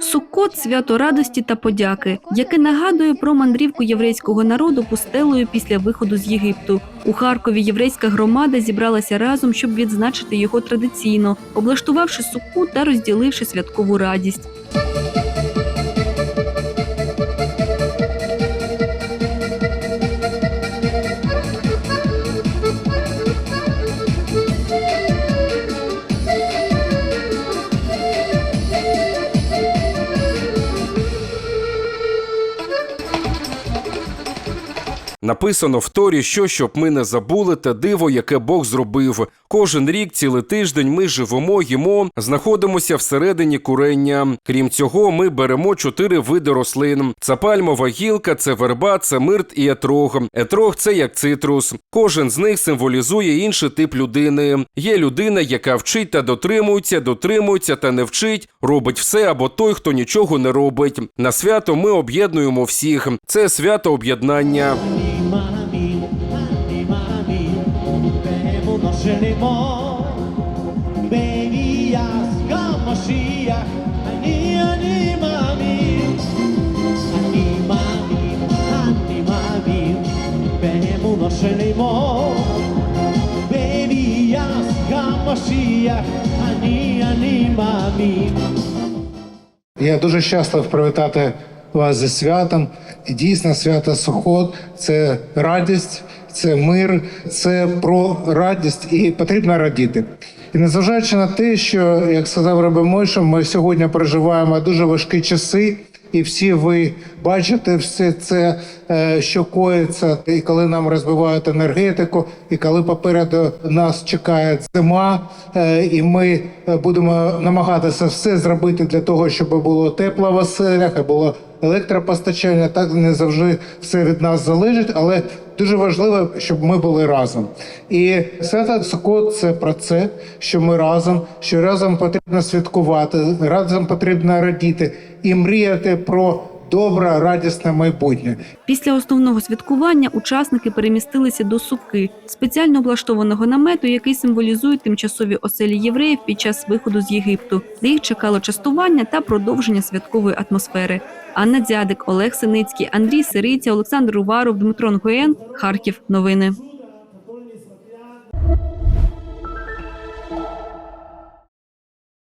Суккот – свято радості та подяки, яке нагадує про мандрівку єврейського народу пустелою після виходу з Єгипту. У Харкові єврейська громада зібралася разом, щоб відзначити його традиційно, облаштувавши сукку та розділивши святкову радість. Написано в Торі, що щоб ми не забули те диво, яке Бог зробив. Кожен рік, цілий тиждень ми живемо, їмо, знаходимося всередині курення. Крім цього, ми беремо чотири види рослин: це пальмова гілка, це верба, це мирт і етрог. Етрог це як цитрус. Кожен з них символізує інший тип людини. Є людина, яка вчить та дотримується, дотримується та не вчить, робить все або той, хто нічого не робить. На свято ми об'єднуємо всіх. Це свято об'єднання мамі, мамі, мамі, Тему женимо, бебі я скамашія, ані, ані, мамі, ані, мамі, ані, мамі, Тему ношенимо, бебі я скамашія, ані, ані, мамі. Я дуже щаслив привітати вас зі святом. І дійсно, свято Сухот це радість, це мир, це про радість і потрібно радіти. І незважаючи на те, що, як сказав Раби Мойша, ми сьогодні переживаємо дуже важкі часи. І всі ви бачите все це, е, що коїться, і коли нам розбивають енергетику, і коли попереду нас чекає зима, е, і ми будемо намагатися все зробити для того, щоб було тепло в оселях, і було електропостачання. Так не завжди все від нас залежить, але дуже важливо, щоб ми були разом. І свята Цуко – це про це, що ми разом, що разом потрібно святкувати, разом потрібно радіти і мріяти про добре, радісне майбутнє. Після основного святкування учасники перемістилися до сукки, спеціально облаштованого намету, який символізує тимчасові оселі євреїв під час виходу з Єгипту, де їх чекало частування та продовження святкової атмосфери. Анна Дзядик, Олег Синицький, Андрій Сириця, Олександр Уваров, Дмитро Нгоєн. Харків. Новини.